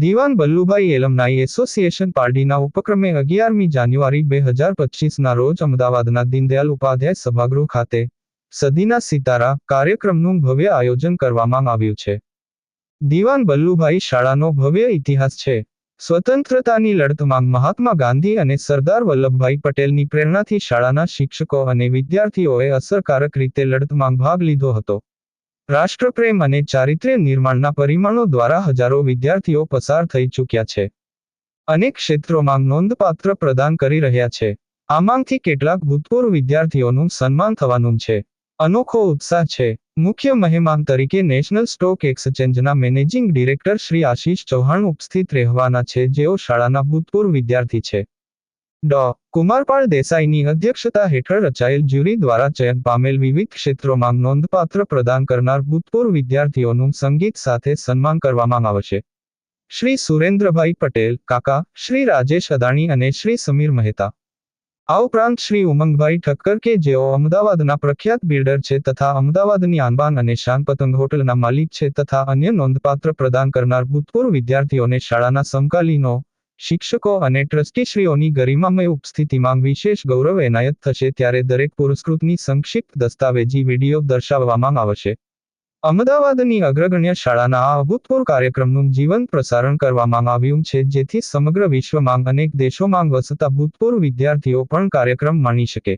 દીવાન Ballubhai એલમનાઈ association પાર્ટીના ઉપક્રમે અગિયારમી જાન્યુઆરી બે હજાર પચીસના રોજ અમદાવાદના દીનદયાલ ઉપાધ્યાય સભાગૃહ ખાતે સદીના સિતારા કાર્યક્રમનું ભવ્ય આયોજન કરવામાં આવ્યું છે. દિવાન બલ્લુભાઈ શાળાનો ભવ્ય ઇતિહાસ છે. સ્વતંત્રતાની લડતમાં મહાત્મા ગાંધી અને સરદાર વલ્લભભાઈ પટેલની પ્રેરણાથી શાળાના શિક્ષકો અને વિદ્યાર્થીઓએ અસરકારક રીતે લડતમાં ભાગ લીધો હતો. રાષ્ટ્રપ્રેમ અને ચારિત્ર્ય નિર્માણના પરિમાણો દ્વારા હજારો વિદ્યાર્થીઓ પસાર થઈ ચૂક્યા છે. અનેક ક્ષેત્રોમાં નોંધપાત્ર પ્રદાન કરી રહ્યા છે. આમાંથી કેટલાક ભૂતપૂર્વ વિદ્યાર્થીઓનું સન્માન થવાનું છે. અનોખો ઉત્સાહ છે. મુખ્ય મહેમાન તરીકે નેશનલ સ્ટોક એક્સચેન્જના મેનેજિંગ ડિરેક્ટર શ્રી આશીષ ચૌહાણ ઉપસ્થિત રહેવાના છે જેઓ શાળાના ભૂતપૂર્વ વિદ્યાર્થી છે. ડો. કુમારપાળ દેસાઈની અધ્યક્ષતા હેઠળ રચાયેલ જ્યુરી દ્વારા ચયન પામેલ વિવિધ ક્ષેત્રોમાં નોંધપાત્ર પ્રદાન કરનાર ભૂતપૂર્વ વિદ્યાર્થીઓનું સંગીત સાથે સન્માન કરવામાં આવશે. શ્રી સુરેન્દ્રભાઈ પટેલ, કાકા, શ્રી રાજેશ અદાણી અને શ્રી સમીર મહેતા. આ ઉપરાંત શ્રી ઉમંગભાઈ ઠક્કર કે જેઓ અમદાવાદના પ્રખ્યાત બિલ્ડર છે તથા અમદાવાદની આનબાન અને શાન પતંગ હોટલના માલિક છે તથા અન્ય નોંધપાત્ર પ્રદાન કરનાર ભૂતપૂર્વ વિદ્યાર્થીઓને શાળાના સમકાલીનો શિક્ષકો અને ટ્રસ્ટીશ્રીઓની ગરિમામય ઉપસ્થિતિમાં વિશેષ ગૌરવ એનાયત થશે ત્યારે દરેક પુરસ્કૃતની સંક્ષિપ્ત દસ્તાવેજી વીડિયો દર્શાવવામાં આવશે. અમદાવાદની અગ્રગણ્ય શાળાના આ અભૂતપૂર્વ કાર્યક્રમનું જીવંત પ્રસારણ કરવામાં આવ્યું છે, જેથી સમગ્ર વિશ્વમાં અનેક દેશોમાં વસતા ભૂતપૂર્વ વિદ્યાર્થીઓ પણ કાર્યક્રમ માણી શકે.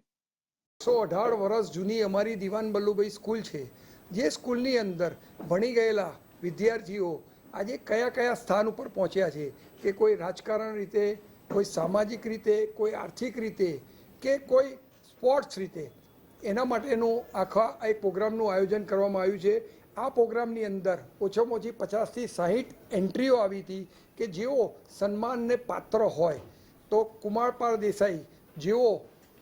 સો અઢાર વર્ષ જૂની અમારી દિવાન બલ્લુભાઈ સ્કૂલ છે, જે સ્કૂલની અંદર ભણી ગયેલા વિદ્યાર્થીઓ આજે કયા કયા સ્થાન ઉપર પહોંચ્યા છે? કે કોઈ રાજકારણ રીતે કોઈ સામાજિક રીતે કોઈ આર્થિક રીતે કે કોઈ સ્પોર્ટ્સ રીતે? એના માટેનું આખા એક પ્રોગ્રામનું આયોજન કરવામાં આવ્યું છે. આ પ્રોગ્રામની અંદર ઓછામાં ઓછી પચાસથી સાહીઠ એન્ટ્રીઓ આવી હતી કે જેઓ સન્માનને પાત્ર હોય. તો કુમારપાળ દેસાઈ જેઓ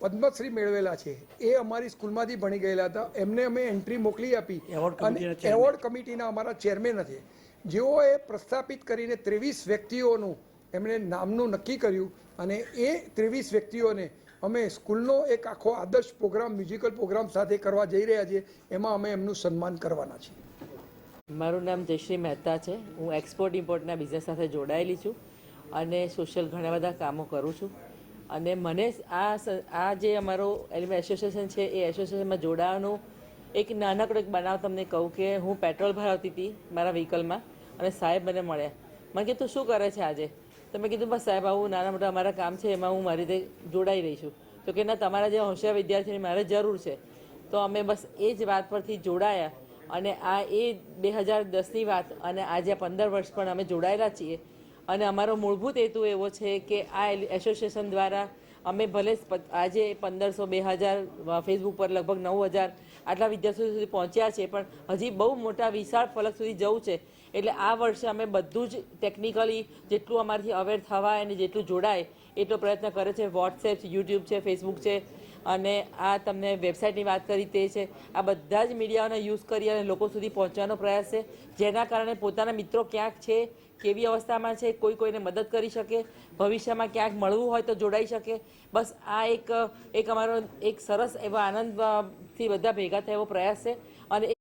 પદ્મશ્રી મેળવેલા છે એ અમારી સ્કૂલમાંથી ભણી ગયેલા હતા. એમને અમે એન્ટ્રી મોકલી આપી એવોર્ડ અને એવોર્ડ કમિટીના અમારા ચેરમેન છે જેઓએ પ્રસ્થાપિત કરીને ત્રેવીસ વ્યક્તિઓનું એમણે નામનું નક્કી કર્યું અને એ ત્રેવીસ વ્યક્તિઓને અમે સ્કૂલનો એક આખો આદર્શ પ્રોગ્રામ, મ્યુઝિકલ પ્રોગ્રામ સાથે કરવા જઈ રહ્યા છીએ, એમાં અમે એમનું સન્માન કરવાના છીએ. મારું નામ જયશ્રી મહેતા છે. હું એક્સપોર્ટ ઇમ્પોર્ટના બિઝનેસ સાથે જોડાયેલી છું અને સોશિયલ ઘણા બધા કામો કરું છું. અને મને આ આ જે અમારો એલિમેન્ટ એસોસિએશન છે, એ એસોસિએશનમાં જોડાવાનું એક નાનકડો એક બનાવ તમને કહું કે હું પેટ્રોલ ભરાવતી હતી મારા વ્હીકલમાં અને સાહેબ મને મળ્યા. મને કીધું શું કરે છે આજે? તો મેં કીધું, બસ સાહેબ, આવું નાના મોટા અમારા કામ છે, એમાં હું મારી રીતે જોડાઈ રહી છું. તો કે, ના, તમારા જે હોશિયાર વિદ્યાર્થીની મારે જરૂર છે. તો અમે બસ એ જ વાત પરથી જોડાયા અને આ એ બે હજાર દસની વાત અને આજે પંદર વર્ષ પણ અમે જોડાયેલા છીએ. અને અમારો મૂળભૂત હેતુ એવો છે કે આ એસોસિએશન દ્વારા અમે ભલે આજે પંદરસો, બે હજાર ફેસબુક પર લગભગ નવ હજાર આટલા વિદ્યાર્થીઓ સુધી પહોંચ્યા છે, પણ હજી બહુ મોટા વિશાળ ફલક સુધી જવું છે. એટલે આ વર્ષે અમે બધું જ ટેકનિકલી જેટલું અમારાથી અવેર થવાય અને જેટલું જોડાય એટલો પ્રયત્ન કરે છે. વોટ્સએપ છે યુટ્યુબ છે ફેસબુક છે. અને આ તમને વેબસાઇટની વાત કરી તે છે. આ બધા જ મીડિયાઓનો યુઝ કરી અને લોકો સુધી પહોંચવાનો પ્રયાસ છે. જેના કારણે પોતાના મિત્રો ક્યાંક છે, કેવી અવસ્થામાં છે, કોઈ કોઈને મદદ કરી શકે, ભવિષ્યમાં ક્યાંક મળવું હોય તો જોડાઈ શકે. બસ આ એક એક અમારો એક સરસ એવો આનંદથી બધા ભેગા થયા એવો પ્રયાસ છે. અને